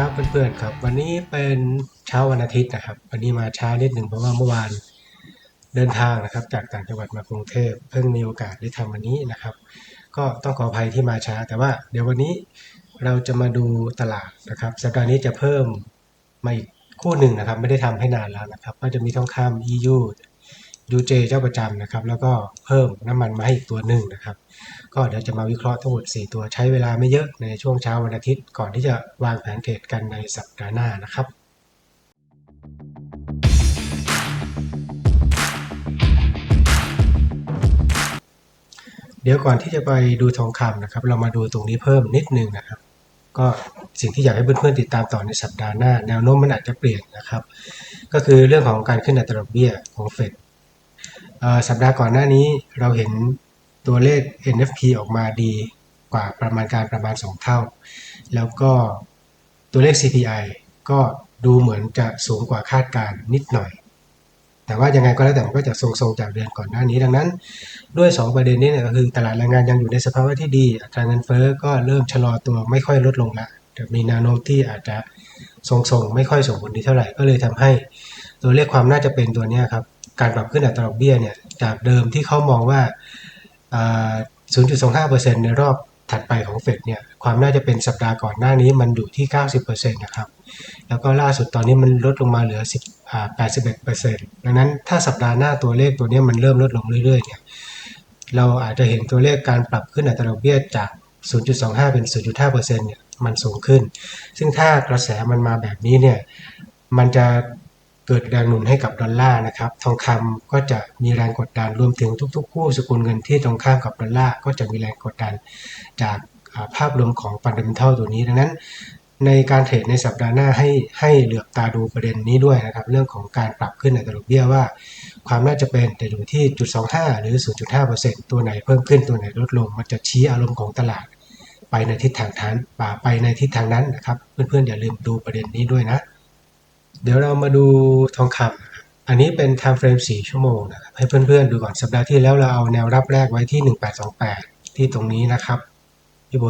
ครับเพื่อนๆครับ วันนี้เป็นเช้าวันอาทิตย์นะครับ วันนี้มาช้านิดหนึ่งเพราะว่าเมื่อวานเดินทางนะครับ จากต่างจังหวัดมากรุงเทพเพิ่งมีโอกาสได้ทำวันนี้นะครับ ก็ต้องขออภัยที่มาช้า แต่ว่าเดี๋ยววันนี้เราจะมาดูตลาดนะครับ สัปดาห์นี้จะเพิ่มมาอีกคู่หนึ่งนะครับ ไม่ได้ทำให้นานแล้วนะครับ ก็จะมีทองคำ EU UJ เจ้าประจำนะครับ แล้วก็เพิ่มน้ำมันมาให้อีกตัวหนึ่งนะครับ ก็เดี๋ยวจะมาวิเคราะห์ทั้งหมด 4 ตัวใช้เวลาไม่เยอะในช่วงเช้าวันอาทิตย์ ก่อนที่จะวางแผนเทรดกันในสัปดาห์หน้านะครับเดี๋ยวก่อนที่จะไปดูทองคำนะครับ เรามาดูตรงนี้เพิ่มนิดนึงนะครับ ก็สิ่งที่อยากให้เพื่อนๆติดตามต่อในสัปดาห์หน้า แนวโน้มมันอาจจะเปลี่ยนนะครับ ก็คือเรื่องของการขึ้นอัตราดอกเบี้ยของเฟด สัปดาห์ก่อนหน้านี้เราเห็นตัวเลข NFP ออกมาดีกว่าประมาณการประมาณ 2 เท่า แล้วก็ตัวเลข CPI ก็ดูเหมือนจะสูงกว่าคาดการนิดหน่อย แต่ว่ายังไงก็แล้วแต่มันก็จะทรงๆจากเดือนก่อนหน้านี้ดังนั้น ด้วย 2 ประเด็นนี้เนี่ยก็คือตลาดแรงงานยังอยู่ในสภาวะที่ดีอัตราเงินเฟ้อก็เริ่มชะลอตัวไม่ค่อยลดลงละแต่มีแนวโน้มที่อาจจะทรงๆไม่ค่อยส่งผลดีเท่าไหร่ก็เลยทำให้ ตัวเลขความน่าจะเป็นตัวนี้ครับ การปรับขึ้นอัตราดอกเบี้ยเนี่ยจากเดิมที่เขามองว่า 0.25%ในรอบถัดไปของเฟดเนี่ยความน่าจะเป็นสัปดาห์ก่อนหน้านี้มันอยู่ที่ 90%นะครับ แล้วก็ล่าสุดตอนนี้มันลดลงมาเหลือ10-81%ดังนั้นถ้าสัปดาห์หน้าตัวเลขตัวนี้มันเริ่มลดลงเรื่อยๆเนี่ยเราอาจจะเห็นตัวเลขการปรับขึ้นอัตราดอกเบี้ยจาก 0.25 เป็น 0.5%เนี่ยมันสูงขึ้น ซึ่งถ้ากระแสมันมาแบบนี้เนี่ยมันจะ เกิดแรงหนุนให้กับดอลลาร์นะครับ ทองคำก็จะมีแรงกดดันรวมถึงทุกๆคู่สกุลเงินที่ตรงข้ามกับดอลลาร์ก็จะมีแรงกดดัน จากาภาพรวมของฟันดมนทัลตัวนี้ดังนั้นในการเทรดในสัปดาห์หน้าให้ให้เหลือบตาดูประเด็นนี้ด้วยนะครับ เรื่องของการปรับขึ้นอัตราดอกเบี้ยว่า ความน่าจะเป็นแต่อยู่ที่0.25 หรือ 0.5%ตัวไหนเพิ่มขึ้นตัวไหนลดลง มันจะชี้อารมณ์ของตลาด ไปในทิศทางทันป่าไปในทิศทางนั้นนะครับ เพื่อนๆอย่าลืมดูประเด็นนี้ด้วยนะ เดี๋ยวเรามาดูทองคำอันนี้เป็น time frame 4 ชั่วโมงนะครับให้เพื่อนๆดูก่อนสัปดาห์ที่แล้วเราเอาแนวรับแรกไว้ที่ 1828 ที่ตรงนี้นะครับที่โบ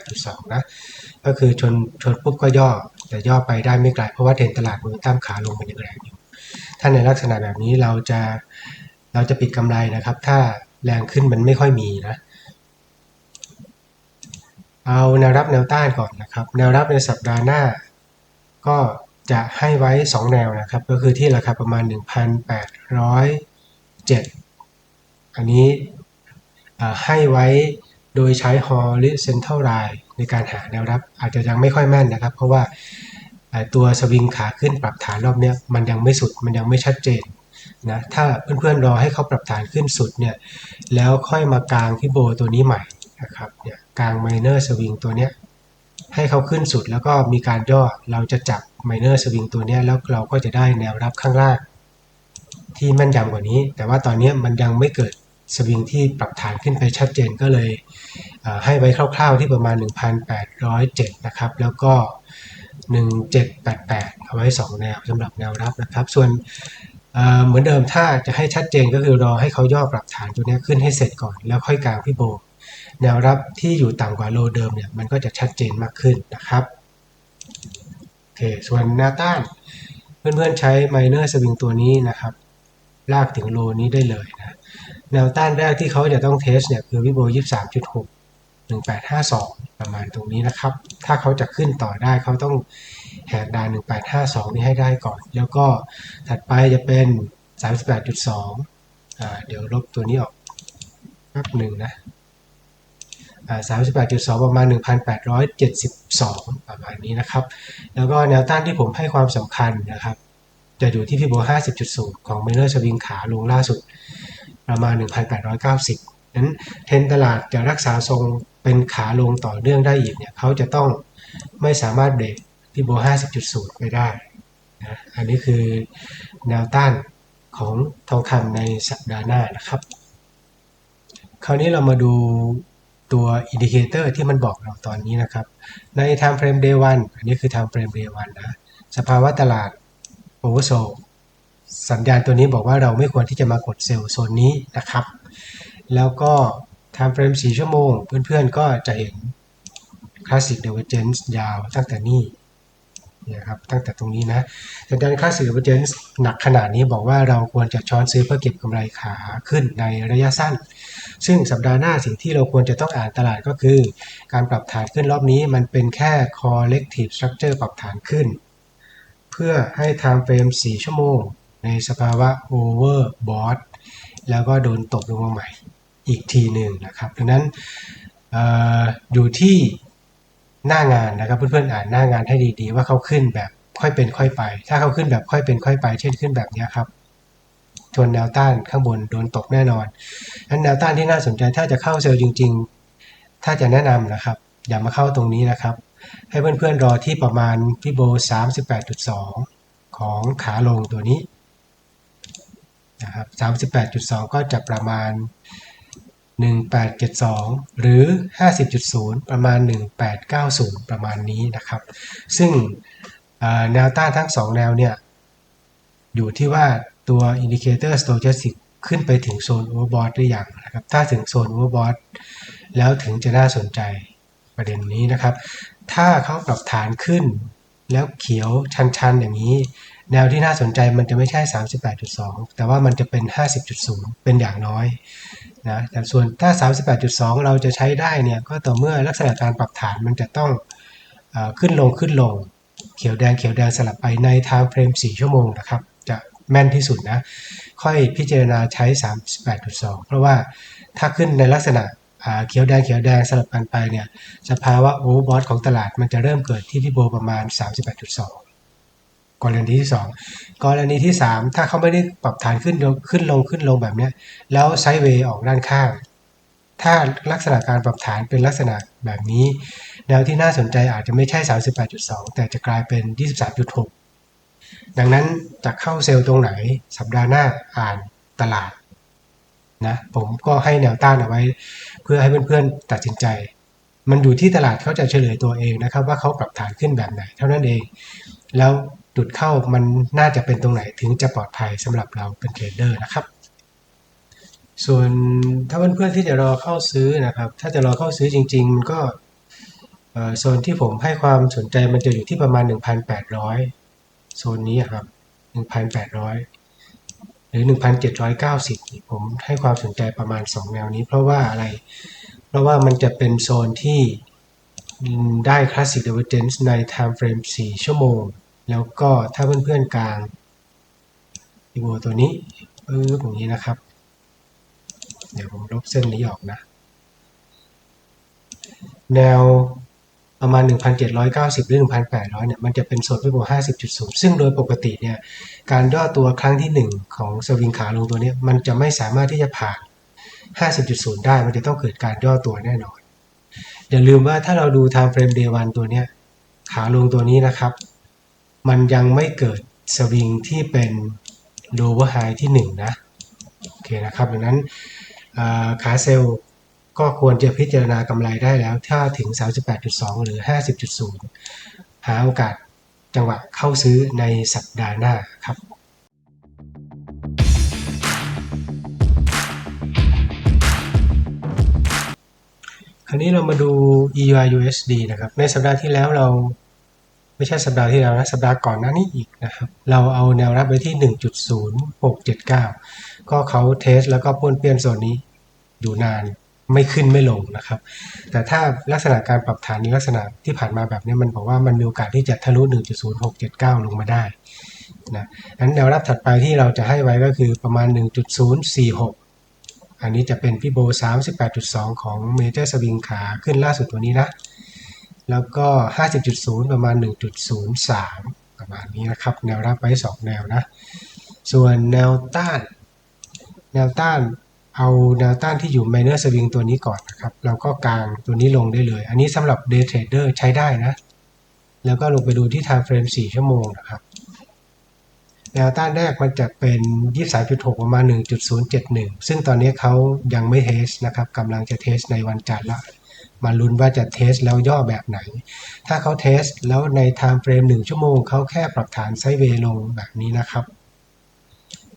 38.2 นะ ก็คือชนชนปุ๊บก็ย่อ แต่ย่อไปได้ไม่ไกลเพราะว่าเทรนตลาดมือตั้มขาลงมันยังแรงอยู่ ถ้าในลักษณะแบบนี้เราจะเราจะปิดกำไรนะครับ ถ้าแรงขึ้นมันไม่ค่อยมีนะ เอาแนวรับแนวต้านก่อนนะครับ แนวรับในสัปดาห์หน้า ก็ จะให้ไว้ 2 แนวนะครับ ก็คือที่ราคาประมาณ 1,807 อันนี้อ่าให้ไว้โดยใช้ horizontal line ในการหาแนวรับ อาจจะยังไม่ค่อยแม่นนะครับ เพราะว่าตัวสวิงขาขึ้นปรับฐานรอบนี้มันยังไม่สุดมันยังไม่ชัดเจนนะถ้าเพื่อนๆรอให้เขาปรับฐานขึ้นสุดเนี่ยแล้วค่อยมากลางที่โบตัวนี้ใหม่นะครับเนี่ยกลาง minor swing ตัวเนี้ยให้เขาขึ้นสุดแล้วก็มีการย่อเราจะจับ minor swing ตัวนี้แล้วเราก็จะได้แนวรับข้างล่างที่แม่นยำกว่านี้ แต่ว่าตอนนี้มันยังไม่เกิดสวิงที่ปรับฐานขึ้นไปชัดเจนก็เลยให้ไว้คร่าวๆที่ประมาณ 1,807 นะครับ แล้วก็ 1788 เอาไว้ 2 แนวสำหรับแนวรับนะครับ ส่วนเเหมือนเดิมถ้าจะให้ชัดเจนก็คือรอให้เขาย่อปรับฐานตัวนี้ขึ้นให้เสร็จก่อนแล้วค่อยกลางพี่โบ แนวรับที่อยู่ต่ำกว่าโลเดิมเนี่ยมันก็จะชัดเจนมากขึ้นนะครับ เคส่วนแนวต้าน เพื่อนๆใช้ minor swing ตัวนี้นะครับ ลากถึงโลนี้ได้เลยนะแนวต้านแรกที่เขาจะต้องเทสเนี่ยคือวิโบ23.6 1852ปดห้าสองประมาณตรงนี้นะครับ ถ้าเขาจะขึ้นต่อได้เขาต้องแหกดาน1852นี้ให้ได้ก่อน แล้วก็ถัดไปจะเป็น38.2อ่าเดี๋ยวลบตัวนี้ออกแป๊บหนึ่งนะ 38.2 ประมาณ 1,872 ประมาณนี้นะครับ แล้วก็แนวต้านที่ผมให้ความสำคัญนะครับ จะอยู่ที่พี่โบ50.0 ของเมเลอร์สวิงขาลงล่าสุด ประมาณ 1,890 นั้นเทนตลาดจะรักษาทรงเป็นขาลงต่อเนื่องได้อีกเนี่ยเขาจะต้องไม่สามารถเบรกพี่โบ50.0 ไปได้นะอันนี้คือแนวต้านของทองคำในสัปดาห์หน้านะครับ คราวนี้เรามาดู ตัวอินดิเคเตอร์ที่มันบอกเราตอนนี้นะครับ ใน time frame day 1อันนี้คือ time frame day 1นะสภาวะตลาด oversold สัญญาณตัวนี้บอกว่าเราไม่ควรที่จะมากดเซลล์โซนนี้นะครับ แล้วก็ time frame 4 ชั่วโมง เพื่อนๆก็จะเห็น classic divergence ยาวตั้งแต่นี่ นี่ยครับตั้งแต่ตรงนี้นะสัญญาณค่าสื่อ divergence หนักขนาดนี้บอกว่าเราควรจะช้อนซื้อเพื่อเก็บกำไรขาขึ้นในระยะสั้น ซึ่งสัปดาห์หน้าสิ่งที่เราควรจะต้องอ่านตลาดก็คือ การปรับฐานขึ้นรอบนี้มันเป็นแค่ corrective structure ปรับฐานขึ้น เพื่อให้ time frame 4 ชั่วโมง ในสภาวะ overbought แล้วก็โดนตบลงมาใหม่อีกทีหนึ่งนะครับดังนั้นอออยู่ที่ หน้างานนะครับเพื่อนๆอ่านหน้างานให้ดีๆ ว่าเขาขึ้นแบบค่อยเป็นค่อยไป ถ้าเขาขึ้นแบบค่อยเป็นค่อยไป เช่นขึ้นแบบนี้ครับทวนแนวต้านข้างบนโดนตกแน่นอนนั้นแนวต้านที่น่าสนใจถ้าจะเข้าเซลล์จริง ๆ ถ้าจะแนะนำนะครับ อย่ามาเข้าตรงนี้นะครับ ให้เพื่อนๆรอที่ประมาณพี่โบ 38.2 ของขาลงตัวนี้นะครับ38.2 ก็จะประมาณ 1872 หรือ 50.0 ประมาณ 1890 ประมาณนี้นะครับ ซึ่งแนวต้านทั้ง 2 แนวเนี่ย อยู่ที่ว่าตัว Indicator Stochastic ขึ้นไปถึงโซน Overbought หรือยังนะครับ ถ้าถึงโซน Overbought แล้วถึงจะน่าสนใจประเด็นนี้นะครับ ถ้าเขาปรับฐานขึ้นแล้วเขียวชันๆ อย่างนี้ แนวที่น่าสนใจมันจะไม่ใช่ 38.2 แต่ว่ามันจะเป็น 50.0 เป็นอย่างน้อย นะแต่ส่วนถ้า 38.2 เราจะใช้ได้เนี่ยก็ต่อเมื่อลักษณะการปรับฐานมันจะต้องอขึ้นลงขึ้นลง เขียวแดงเขียวแดงสลับไปใน time frame 4ชั่วโมงนะครับ จะแม่นที่สุดนะ ค่อยพิจารณาใช้ 38.2 เพราะว่าถ้าขึ้นในลักษณะเขียวแดงเขียวแดงสลับกันไปเนี่ยสภาวะโอเวอร์บอทของตลาดมันจะเริ่มเกิดที่พี่โบประมาณ 38.2 กรณีที่ 2 กรณีที่ 3 ถ้าเขาไม่ได้ปรับฐานขึ้นขึ้นลงขึ้นลงแบบนี้แล้วไซด์เวย์ออกด้านข้าง ถ้าลักษณะการปรับฐานเป็นลักษณะแบบนี้ แนวที่น่าสนใจอาจจะไม่ใช่ 38.2 แต่จะกลายเป็น 23.6 ดังนั้นจะเข้าเซลล์ตรงไหนสัปดาห์หน้าอ่านตลาดนะผมก็ให้แนวต้านเอาไว้ เพื่อให้เพื่อนๆตัดสินใจ มันอยู่ที่ตลาดเขาจะเฉลยตัวเองนะครับ ว่าเขาปรับฐานขึ้นแบบไหน เท่านั้นเอง แล้ว จุดเข้ามันน่าจะเป็นตรงไหนถึงจะปลอดภัยสำหรับเราเป็นเทรดเดอร์นะครับ ส่วนถ้าเพื่อนๆที่จะรอเข้าซื้อนะครับ ถ้าจะรอเข้าซื้อจริงๆก็โซนที่ผมให้ความสนใจมันจะอยู่ที่ประมาณ 1,800 โซนนี้ครับ 1,800รือ 1,790 ผมให้ความสนใจประมาณ 2 แนวนี้ เพราะว่าอะไร เพราะว่ามันจะเป็นโซนที่ได้ Classic Divergence ใน Time Frame 4 ชั่วโมง แล้วก็ถ้าเพื่อนๆกลางอีโวตัวนี้ปึ๊บอย่างนี้นะครับ เดี๋ยวผมลบเส้นนี้ออกนะ แนวประมาณ 1,790 หรือ 1,800 เนี่ย มันจะเป็นโซนที่บวก50.0 ซึ่งโดยปกติเนี่ย การย่อตัวครั้งที่ 1 ของสวิงขาลงตัวนี้ มันจะไม่สามารถที่จะผ่าน 50.0 ได้ มันจะต้องเกิดการย่อตัวแน่นอน อย่าลืมว่าถ้าเราดู time frame day 1ตัวเนี้ย ขาลงตัวนี้นะครับ มันยังไม่เกิดสวิงที่เป็น lower high ที่ 1 นะ โอเคนะครับดังนั้นขาเซลล์ก็ควรจะพิจารณากำไรได้แล้ว ถ้าถึง 38.2 หรือ 50.0 หาโอกาสจังหวะเข้าซื้อในสัปดาห์หน้าครับคราวนี้เรามาดู EUR USD นะครับ ในสัปดาห์ที่แล้วเรา ไม่ใช่สัปดาห์ที่แล้วนะสัปดาห์ก่อนหน้านี้อีกนะครับ เราเอาแนวรับไว้ที่ 1.0679 ก็เขาเทสแล้วก็ป้วนเปี้ยนโซนนี้อยู่นานไม่ขึ้นไม่ลงนะครับ แต่ถ้าลักษณะการปรับฐานในลักษณะที่ผ่านมาแบบนี้มันบอกว่ามันมีโอกาสที่จะทะลุ 1.0679 ลงมาได้นะนั้นแนวรับถัดไปที่เราจะให้ไว้ก็คือประมาณ 1.046 อันนี้จะเป็นพี่โบ 38.2 ของเมเจอร์สวิงขาขึ้นล่าสุดตัวนี้นะ แล้วก็ 50.0 ประมาณ 1.03 ประมาณนี้นะครับ แนวรับไว้ 2 แนวนะ ส่วนแนวต้าน แนวต้านเอาแนวต้านที่อยู่ minor swing ตัวนี้ก่อนนะครับ เราก็กางตัวนี้ลงได้เลย อันนี้สำหรับ day trader ใช้ได้นะ แล้วก็ลงไปดูที่ time frame 4 ชั่วโมงนะครับ แนวต้านแรกมันจะเป็น 23.6 ประมาณ 1.071 ซึ่งตอนนี้เขายังไม่เทสนะครับกำลังจะเทสในวันจันทร์ละ มาลุ้นว่าจะเทสแล้วย่อแบบไหน ถ้าเขาเทสแล้วใน time frame 1ชั่วโมงเขาแค่ปรับฐานไซเวลงแบบนี้นะครับ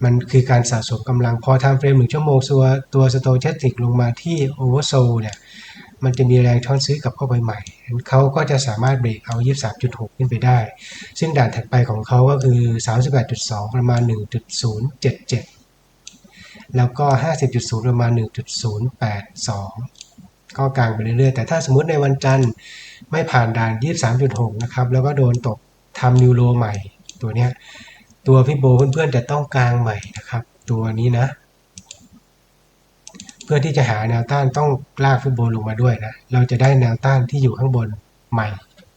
มันคือการสะสมกำลังพอไทำเฟรมหนึ่งชั่วโมงตัวตัวสโตเชติกลงมาที่โอเวอร์โซเนี่ยมันจะมีแรงช้อนซื้อกับเข้าไปใหม่ เขาก็จะสามารถเบรกเอา 23.6 ขึ้นไปได้ ซึ่งด่านถัดไปของเขาก็คือ 38.2 ประมาณ 1.077 แล้วก็ 50.0 ประมาณ 1.082 ก็กลางไปเรื่อยๆ แต่ถ้าสมมติในวันจันทร์ไม่ผ่านด่าน 23.6 นะครับ แล้วก็โดนตกทำนิวโรใหม่ตัวเนี้ยตัวพี่โบเพื่อนๆจะต้องกลางใหม่นะครับ ตัวนี้นะ เพื่อที่จะหาแนวต้านต้องลากฟิโบลงมาด้วยนะ เราจะได้แนวต้านที่อยู่ข้างบนใหม่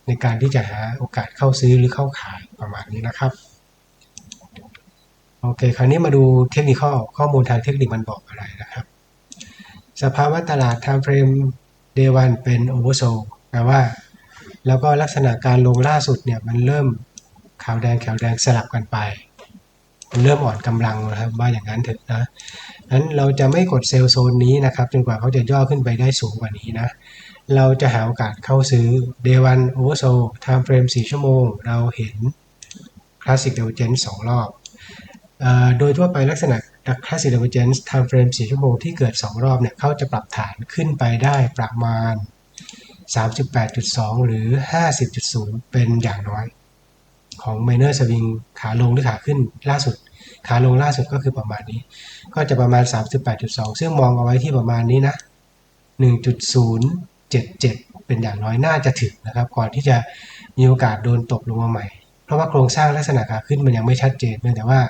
ในการที่จะหาโอกาสเข้าซื้อหรือเข้าขายประมาณนี้นะครับโอเค คราวนี้มาดูเทคนิคข้อมูลทางเทคนิคมันบอกอะไรนะครับ สภาวะตลาด time frame day 1เป็น oversold แปลว่า แล้วก็ลักษณะการลงล่าสุดเนี่ยมันเริ่มขาวแดงขาวแดงสลับกันไปมันเริ่มอ่อนกำลังนะครับว่าอย่างนั้นเถอะนะนั้นเราจะไม่กดเซลล์โซนนี้นะครับจนกว่าเขาจะย่อขึ้นไปได้สูงกว่านี้นะเราจะหาโอกาสเข้าซื้อ day 1 oversold time frame 4 ชั่วโมง เราเห็น classic divergence สองรอบออโดยทั่วไปลักษณะ classic divergence time frame 4 ชั่วโมงที่เกิด 2 รอบเนี่ยเขาจะปรับฐานขึ้นไปได้ประมาณ 38.2 หรือ 50.0 เป็นอย่างน้อย ของ minor swing ขาลงหรือขาขึ้นล่าสุด ขาลงล่าสุดก็คือประมาณนี้ ก็จะประมาณ 38.2 ซึ่งมองเอาไว้ที่ประมาณนี้นะ 1.077 เป็นอย่างน้อยน่าจะถึงนะครับ ก่อนที่จะมีโอกาสโดนตกลงมาใหม่ เพราะว่าโครงสร้างลักษณะขาขึ้นมันยังไม่ชัดเจนเพียงแต่ว่า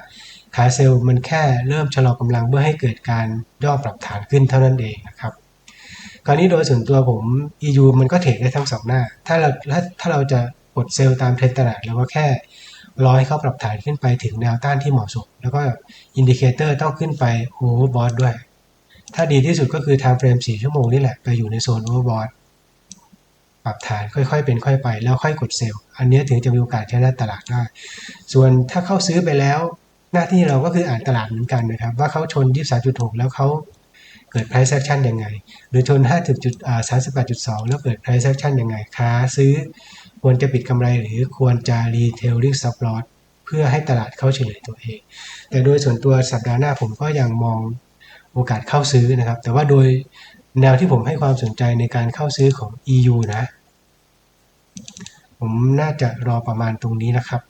ขาเซลล์มันแค่เริ่มชะลอกำลังเพื่อให้เกิดการย่อปรับฐานขึ้นเท่านั้นเองนะครับคราวนี้โดยส่วนตัวผม EU มันก็เทรดได้ทั้งสองหน้า ถ้าเราถ้าถ้าเราจะกดเซลล์ตามเทรนด์ตลาดเราก็แค่รอให้เขาปรับฐานขึ้นไปถึงแนวต้านที่เหมาะสม แล้วก็อินดิเคเตอร์ต้องขึ้นไปโอเวอร์บอทด้วย ถ้าดีที่สุดก็คือ time frame 4ชั่วโมงนี่แหละไปอยู่ในโซนโอเวอร์บอทปรับฐานค่อยๆ เป็นค่อยไป แล้วค่อยกดเซลล์ อันนี้ถึงจะมีโอกาสชนะตลาดได้ ส่วนถ้าเข้าซื้อไปแล้ว หน้าที่เราก็คืออ่านตลาดเหมือนกันนะครับ ว่าเขาชน 23.6 แล้วเขาเกิด price action ยังไง หรือชน5.38.2 แล้วเกิด price action ยังไงค้าซื้อควรจะปิดกำไรหรือควรจะ retailing stop loss เพื่อให้ตลาดเข้าเฉลยตัวเอง แต่โดยส่วนตัวสัปดาห์หน้าผมก็ยังมองโอกาสเข้าซื้อนะครับ แต่ว่าโดยแนวที่ผมให้ความสนใจในการเข้าซื้อของ EU นะ ผมน่าจะรอประมาณตรงนี้นะครับ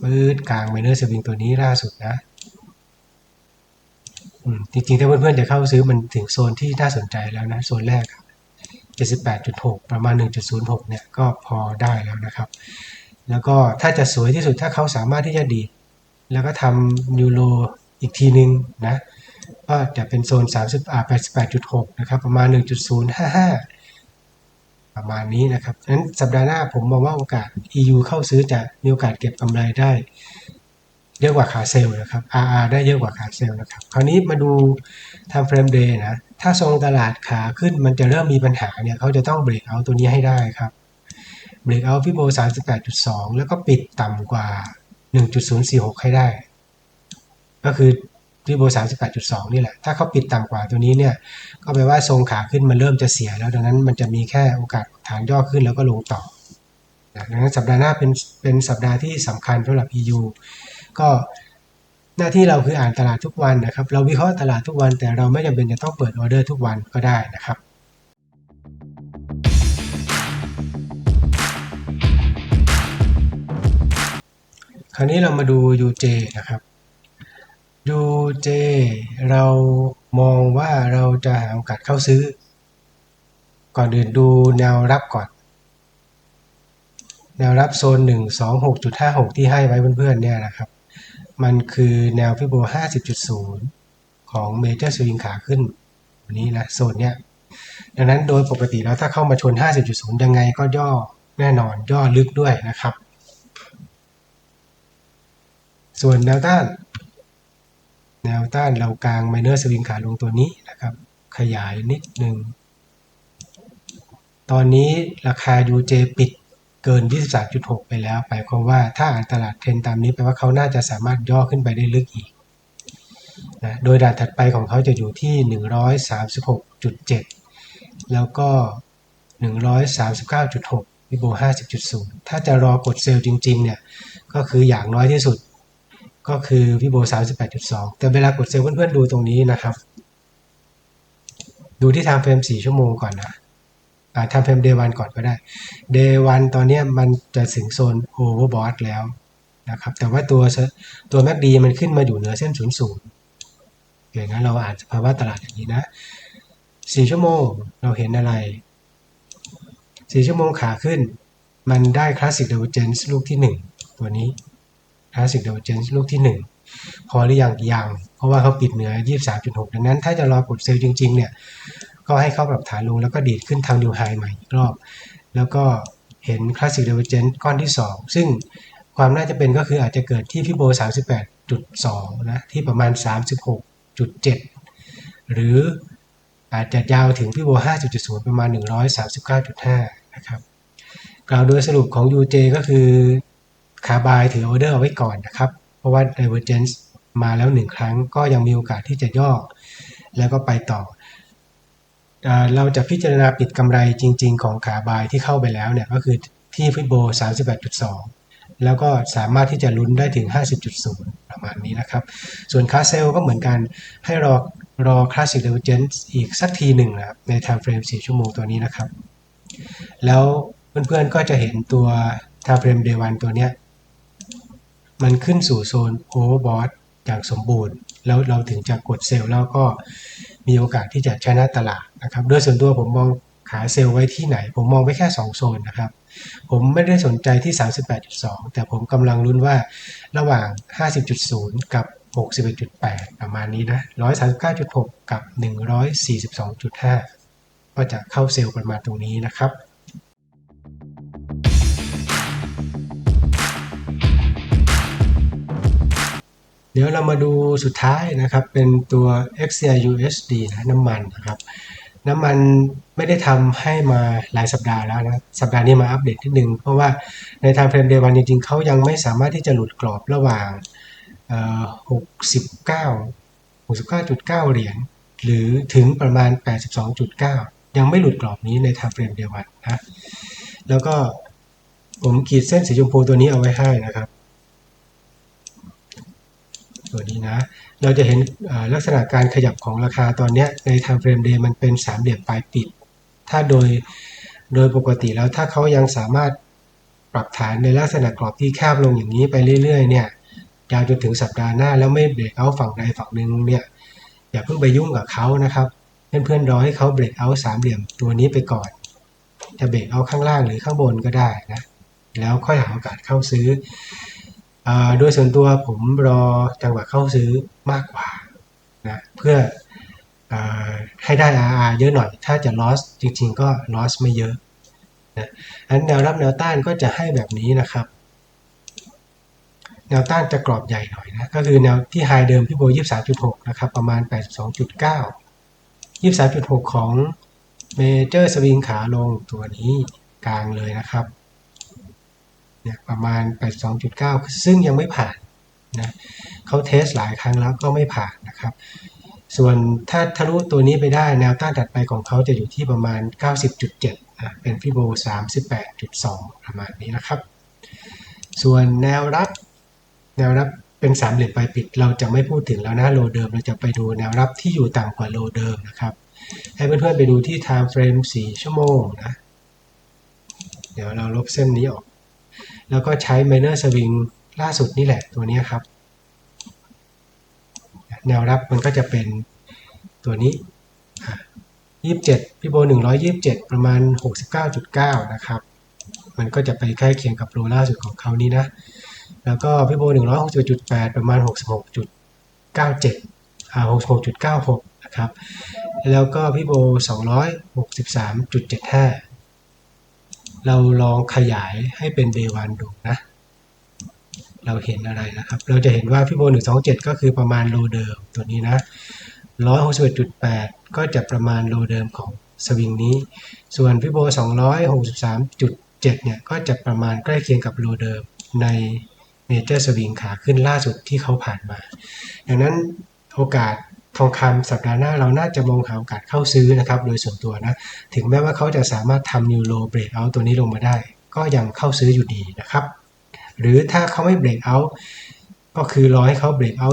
ปืดกลาง minor swing ตัวนี้ล่าสุดนะจริงๆ ถ้าเพื่อนๆจะเข้าซื้อมันถึงโซนที่น่าสนใจแล้วนะ โซนแรก 78.6 ประมาณ 1.06 เนี่ย ก็พอได้แล้วนะครับ แล้วก็ถ้าจะสวยที่สุดถ้าเขาสามารถที่จะดี แล้วก็ทำยูโรอีกทีนึงนะ ก็จะเป็นโซน 30อ่า88.6 นะครับ ประมาณ 1.055 ประมาณนี้นะครับนั้นสัปดาห์หน้าผมมองว่าโอกาส EU เข้าซื้อจะมีโอกาสเก็บกำไรได้ เยอะกว่าขาเซลล์นะครับ RR ได้เยอะกว่าขาเซลล์นะครับ คราวนี้มาดู time frame day นะ ถ้าทรงตลาดขาขึ้นมันจะเริ่มมีปัญหาเนี่ยเขาจะต้องเบรกเอาตัวนี้ให้ได้ครับเบรกเอาฟิโบ38.2 แล้วก็ปิดต่ำกว่า 1.046 ให้ได้ ก็คือ ฟิโบ38.2นี่แหละ ถ้าเขาปิดต่ำกว่าตัวนี้เนี่ย ก็แปลว่าทรงขาขึ้นมันเริ่มจะเสียแล้ว ดังนั้นมันจะมีแค่โอกาสฐานย่อขึ้นแล้วก็ลงต่อดังนั้นสัปดาห์หน้าเป็นเป็นสัปดาห์ที่สำคัญสำหรับ EU ก็หน้าที่เราคืออ่านตลาดทุกวันนะครับ เราวิเคราะห์ตลาดทุกวัน แต่เราไม่จำเป็นจะต้องเปิดออเดอร์ทุกวันก็ได้นะครับคราวนี้เรามาดู UJ นะครับ UJ เรามองว่าเราจะหาโอกาสเข้าซื้อ ก่อนอื่นดูแนวรับก่อน แนวรับโซน 1 2 6.56 ที่ให้ไว้เพื่อนๆเนี่ยนะครับ มันคือแนวฟิโบ 50.0 ของเมเจอร์สวิงขาขึ้นวันนี้นะโซนเนี้ยดังนั้นโดยปกติแล้วถ้าเข้ามาชน 50.0 ยังไงก็ย่อแน่นอนย่อลึกด้วยนะครับ ส่วนแนวต้าน แนวต้านเรากลางไมเนอร์สวิงขาลงตัวนี้นะครับ ขยายนิดหนึ่ง ตอนนี้ราคา UJ ปิดเกิน 23.6 ไปแล้ว หมายความว่าถ้าอ่านตลาดเทรนตามนี้แปลว่าเขาน่าจะสามารถย่อขึ้นไปได้ลึกอีกนะโดยด่านถัดไปของเขาจะอยู่ที่ 136.7 แล้วก็ 139.6วิโบ50.0 ถ้าจะรอกดเซลล์จริง ๆ เนี่ย ก็คืออย่างน้อยที่สุด ก็คือวิโบ38.2 แต่เวลากดเซลล์เพื่อนๆดูตรงนี้นะครับ ดูที่ time frame 4 ชั่วโมงก่อนนะอ่า time frame day 1ก่อนก็ได้ day 1ตอนนี้มันจะถึงโซน overbought แล้วนะครับ แต่ว่าตัวตัว MACD มันขึ้นมาอยู่เหนือเส้น 00อย่างนั้นเราอ่านสภาวะตลาดอย่างนี้นะ 4 ชั่วโมงเราเห็นอะไร 4 ชั่วโมงขาขึ้น มันได้ classic divergence ลูกที่ 1 ตัวนี้ classic divergence ลูกที่ 1 พอหรือยังยัง เพราะว่าเขาปิดเหนือ 23.6 ดังนั้นถ้าจะรอกดเซลล์จริง ๆ เนี่ย ก็ให้เข้าปรับฐานลงแล้วก็ดีดขึ้นทางนิวไฮใหม่อีกรอบ แล้วก็เห็น classic divergence ก้อนที่ 2 ซึ่งความน่าจะเป็นก็คืออาจจะเกิดที่พี่โบ 38.2 นะ ที่ประมาณ 36.7 หรืออาจจะยาวถึงพี่โบ50.0ประมาณ 139.5 นะครับ กล่าวโดยสรุปของ UJ ก็คือ ขาบายถือออเดอร์เอาไว้ก่อนนะครับ เพราะว่า divergence มาแล้วหนึ่งครั้งก็ยังมีโอกาสที่จะย่อ แล้วก็ไปต่อ เราจะพิจารณาปิดกำไรจริง ๆ ของขาบายที่เข้าไปแล้วเนี่ยก็คือที่ฟิโบ 38.2 แล้วก็สามารถที่จะลุ้นได้ถึง 50.0 ประมาณนี้นะครับ ส่วนคาเซลก็เหมือนกันให้รอรอ Classic Divergence อีกสักทีหนึ่งนะครับใน Time Frame 4ชั่วโมงตัวนี้นะครับ แล้วเพื่อนๆก็จะเห็นตัว Time Frame Day 1ตัวเนี้ย มันขึ้นสู่โซน Overbought อย่างสมบูรณ์ แล้วเราถึงจะกดเซลล์แล้วก็มีโอกาสที่จะชนะตลาดนะครับโดยส่วนตัวผมมองขาเซลล์ไว้ที่ไหน ผมมองไว้แค่ 2 โซนนะครับ ผมไม่ได้สนใจที่ 38.2 แต่ผมกำลังลุ้นว่าระหว่าง 50.0 กับ 61.8 ประมาณนี้นะ 139.6 กับ 142.5 ก็จะเข้าเซลล์ประมาณตรงนี้นะครับ เดี๋ยวเรามาดูสุดท้ายนะครับเป็นตัว XCI USD นะน้ำมันนะครับ น้ำมันไม่ได้ทำให้มาหลายสัปดาห์แล้วนะสัปดาห์นี้มาอัปเดตนิดนึง เพราะว่าใน Time Frame Day 1จริงๆเขายังไม่สามารถที่จะหลุดกรอบระหว่าง69 69.9 เหรียญหรือถึงประมาณ 82.9 ยังไม่หลุดกรอบนี้ใน Time Frame Day 1นะแล้วก็ผมขีดเส้นสีชมพูตัวนี้เอาไว้ให้นะครับ ตัวนี้นะ เราจะเห็นลักษณะการขยับของราคาตอนนี้ใน time frame day มันเป็นสามเหลี่ยมปลายปิด ถ้าโดยโดยปกติแล้วถ้าเขายังสามารถปรับฐานในลักษณะกรอบที่แคบลงอย่างนี้ไปเรื่อยๆเนี่ยยาวจนถึงสัปดาห์หน้าแล้วไม่เบรกเอาฝั่งใดฝั่งหนึ่งเนี่ยอย่าเพิ่งไปยุ่งกับเขานะครับเพื่อนๆรอให้เขาเบรกเอาสามเหลี่ยมตัวนี้ไปก่อน จะเบรกเอาข้างล่างหรือข้างบนก็ได้นะแล้วค่อยหาโอกาสเข้าซื้อ โดยส่วนตัวผมรอจังหวะเข้าซื้อมากกว่านะเพื่ออให้ได้ RR เยอะหน่อย ถ้าจะ loss จริงๆ ก็ loss ไม่เยอะนะอันแนวรับแนวต้านก็จะให้แบบนี้นะครับ แนวต้านจะกรอบใหญ่หน่อยนะ ก็คือแนวที่ high เดิมพี่โบ23.6นะครับ ประมาณ82.9 23.6ของ Major Swing ขาลงตัวนี้กลางเลยนะครับ นี่ยประมาณ 82.9 ซึ่งยังไม่ผ่านนะเขาเทสหลายครั้งแล้วก็ไม่ผ่านนะครับ ส่วนถ้าทะลุตัวนี้ไปได้แนวต้านถัดไปของเขาจะอยู่ที่ประมาณ 90.7นะเป็นฟิโบ 38.2 ประมาณนี้นะครับ ส่วนแนวรับแนวรับเป็นสามเหลี่ยมปลายปิดเราจะไม่พูดถึงแล้วนะโลเดิมเราจะไปดูแนวรับที่อยู่ต่ำกว่าโลเดิมนะครับ ให้เพื่อนๆไปดูที่ time frame 4 ชั่วโมงนะ เดี๋ยวเราลบเส้นนี้ออก แล้วก็ใช้ minor swing ล่าสุดนี่แหละตัวนี้ครับ แนวรับมันก็จะเป็นตัวนี้ 27 พี่โบ 127 ประมาณ 69.9 นะครับ มันก็จะไปใกล้เคียงกับโลล่าสุดของเขานี้นะ แล้วก็พี่โบ 161.8ประมาณ 66.97อ่า66.96 นะครับ แล้วก็พี่โบ 263.75 เราลองขยายให้เป็นเดวันดูนะ เราเห็นอะไรนะครับ เราจะเห็นว่าพี่โบ127 ก็คือประมาณโลเดิมตัวนี้นะ161.8 ก็จะประมาณโลเดิมของสวิงนี้ ส่วนพี่โบ263.7 เนี่ย ก็จะประมาณใกล้เคียงกับโลเดิมในเมเจอร์สวิงขาขึ้นล่าสุดที่เขาผ่านมา ดังนั้นโอกาส ทองคำสัปดาห์หน้าเราน่าจะมองหาโอกาสเข้าซื้อนะครับ โดยส่วนตัวนะ ถึงแม้ว่าเขาจะสามารถทำนิวโลเบรกเอาตัวนี้ลงมาได้ ก็ยังเข้าซื้ออยู่ดีนะครับ หรือถ้าเขาไม่เบรกเอาก็คือรอให้เขาเบรกเอา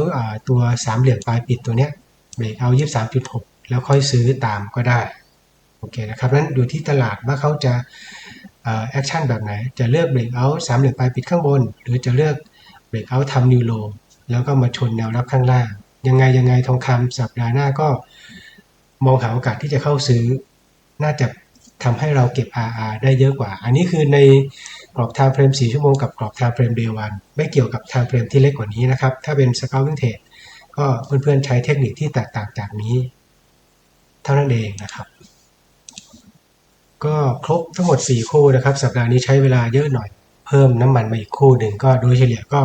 ตัวสามเหลี่ยมปลายปิดตัวเนี้ยเบรกเอา23.6แล้วค่อยซื้อตามก็ได้โอเคนะครับนั้นอยู่ที่ตลาดว่าเขาจะแอคชั่นแบบไหน จะเลือกเบรกเอาสามเหลี่ยมปลายปิดข้างบน หรือจะเลือกเบรกเอาท์ทำนิวโลแล้วก็มาชนแนวรับข้างล่าง ยังไงยังไงทองคำสัปดาห์หน้าก็มองหาโอกาสที่จะเข้าซื้อ น่าจะทำให้เราเก็บ RR ได้เยอะกว่า อันนี้คือในกรอบ time frame 4 ชั่วโมงกับกรอบ time frame day 1ไม่เกี่ยวกับ time frame ที่เล็กกว่านี้นะครับ ถ้าเป็น scalping trade ก็เพื่อนๆใช้เทคนิคที่แตกต่างจากนี้ เท่านั้นเองนะครับ ก็ครบทั้งหมด 4 คู่นะครับ สัปดาห์นี้ใช้เวลาเยอะหน่อย เพิ่มน้ำมันมาอีกคู่หนึ่งก็โดยเฉลี่ยก็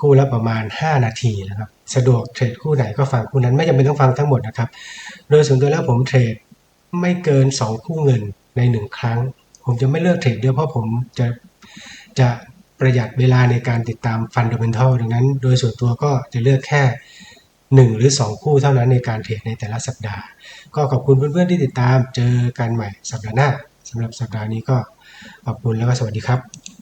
คู่ละประมาณ 5 นาทีนะครับ สะดวกเทรดคู่ไหนก็ฟังคู่นั้นไม่จำเป็นต้องฟังทั้งหมดนะครับ โดยส่วนตัวแล้วผมเทรดไม่เกิน 2 คู่เงินใน 1 ครั้ง ผมจะไม่เลือกเทรดเยอะเพราะผมจะจะประหยัดเวลาในการติดตามฟันดัมเบลทัลดังนั้น โดยส่วนตัวก็จะเลือกแค่ 1 หรือ 2 คู่เท่านั้นในการเทรดในแต่ละสัปดาห์ ก็ขอบคุณเพื่อนๆที่ติดตามเจอกันใหม่สัปดาห์หน้าสำหรับสัปดาห์นี้ก็ขอบคุณแล้วก็สวัสดีครับ